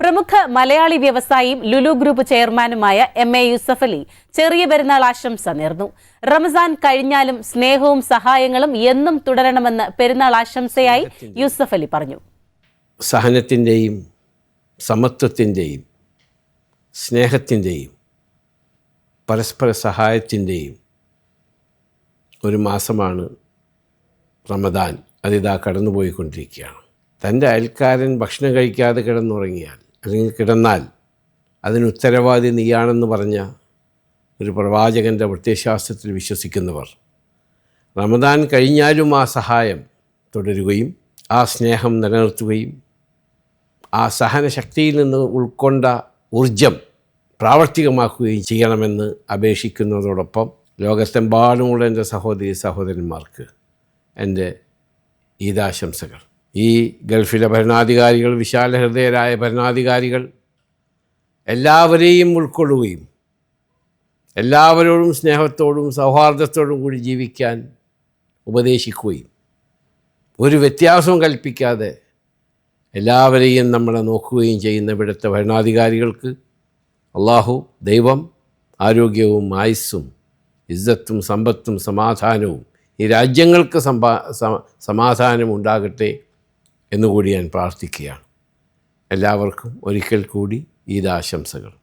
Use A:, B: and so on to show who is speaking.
A: പ്രമുഖ മലയാളി വ്യവസായിയും ലുലു ഗ്രൂപ്പ് ചെയർമാനുമായ എം എ യൂസഫ് അലി ചെറിയ പെരുന്നാൾ ആശംസ നേർന്നു. റമസാൻ കഴിഞ്ഞാലും സ്നേഹവും സഹായങ്ങളും എന്നും തുടരണമെന്ന് പെരുന്നാൾ ആശംസയായി യൂസഫ് അലി പറഞ്ഞു.
B: സഹനത്തിന്റെയും സമത്വത്തിന്റെയും സ്നേഹത്തിന്റെയും പരസ്പര സഹായത്തിന്റെയും ഒരു മാസമാണ് റമദാൻ. അതിതാ കടന്നുപോയിക്കൊണ്ടിരിക്കുകയാണ്. തന്റെ അയൽക്കാരൻ ഭക്ഷണം കഴിക്കാതെ കിടന്നുറങ്ങിയാൽ അല്ലെങ്കിൽ കിടന്നാൽ അതിന് ഉത്തരവാദി നീയാണെന്ന് പറഞ്ഞ ഒരു പ്രവാചകന്റെ പ്രത്യയശാസ്ത്രത്തിൽ വിശ്വസിക്കുന്നവർ. റമദാൻ കഴിഞ്ഞാലും ആ സഹായം തുടരുകയും ആ സ്നേഹം നിലനിർത്തുകയും ആ സഹനശക്തിയിൽ നിന്ന് ഉൾക്കൊണ്ട ഊർജം പ്രാവർത്തികമാക്കുകയും ചെയ്യണമെന്ന് അപേക്ഷിക്കുന്നതോടൊപ്പം ലോകത്തെമ്പാടുമുള്ള എന്റെ സഹോദരി സഹോദരന്മാർക്ക് എന്റെ ഈദാശംസകൾ. ഈ ഗൾഫിലെ ഭരണാധികാരികൾ വിശാല ഹൃദയരായ ഭരണാധികാരികൾ എല്ലാവരെയും ഉൾക്കൊള്ളുകയും എല്ലാവരോടും സ്നേഹത്തോടും സൗഹാർദ്ദത്തോടും കൂടി ജീവിക്കാൻ ഉപദേശിക്കുകയും ഒരു വ്യത്യാസവും കൽപ്പിക്കാതെ എല്ലാവരെയും നമ്മളെ നോക്കുകയും ചെയ്യുന്ന ഇവിടുത്തെ ഭരണാധികാരികൾക്ക് അള്ളാഹു ദൈവം ആരോഗ്യവും ആയുസ്സും ഇസ്സത്തും സമ്പത്തും സമാധാനവും ഈ രാജ്യങ്ങൾക്ക് സമാധാനം ഉണ്ടാകട്ടെ എന്നുകൂടി ഞാൻ പ്രാർത്ഥിക്കുകയാണ്. എല്ലാവർക്കും ഒരിക്കൽ കൂടി ഈദാശംസകൾ.